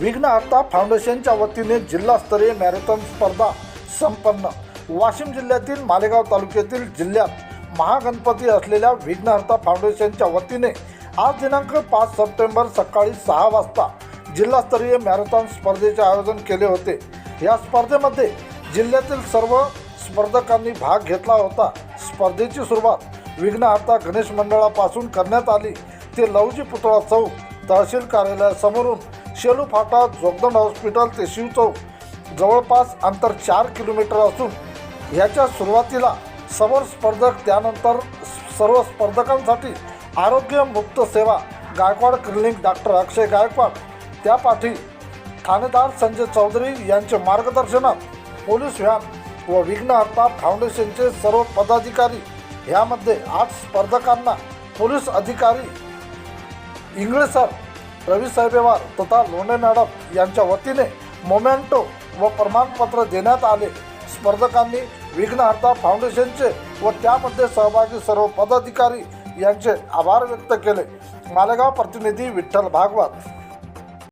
विघ्नहर्ता फाउंडेशनच्या वतीने जिल्हास्तरीय मॅरेथॉन स्पर्धा संपन्न. वाशिम जिल्ह्यातील मालेगाव तालुक्यातील जिल्ह्यात महागणपती असलेल्या विघ्नहर्ता फाउंडेशनच्या वतीने आज दिनांक पाच सप्टेंबर सकाळी सहा वाजता जिल्हास्तरीय मॅरेथॉन स्पर्धेचे आयोजन केले होते. या स्पर्धेमध्ये जिल्ह्यातील सर्व स्पर्धकांनी भाग घेतला होता. स्पर्धेची सुरुवात विघ्नहर्ता गणेश मंडळापासून करण्यात आली. ते लवजी पुतळा चौक तहसील कार्यालयासमोरून शेलू फाटा जोगदंड हॉस्पिटल ते शिवचौक जवळपास अंतर चार किलोमीटर असून ह्याच्या सुरुवातीला समोर स्पर्धक त्यानंतर सर्व स्पर्धकांसाठी आरोग्य मुक्त सेवा गायकवाड क्लिनिक डॉक्टर अक्षय गायकवाड त्यापाठी ठाणेदार संजय चौधरी यांचे मार्गदर्शनात पोलीस व्हॅन व विघ्नहर्ता फाउंडेशनचे सर्व पदाधिकारी ह्यामध्ये आठ स्पर्धकांना पोलीस अधिकारी इंगळे सर रवी साहेबेवार तथा लोणे मॅडम यांच्या वतीने मोमेंटो व प्रमाणपत्र देण्यात आले. स्पर्धकांनी विघ्नहर्ता फाउंडेशनचे व त्यामध्ये सहभागी सर्व पदाधिकारी यांचे आभार व्यक्त केले. मालेगाव प्रतिनिधी विठ्ठल भागवत.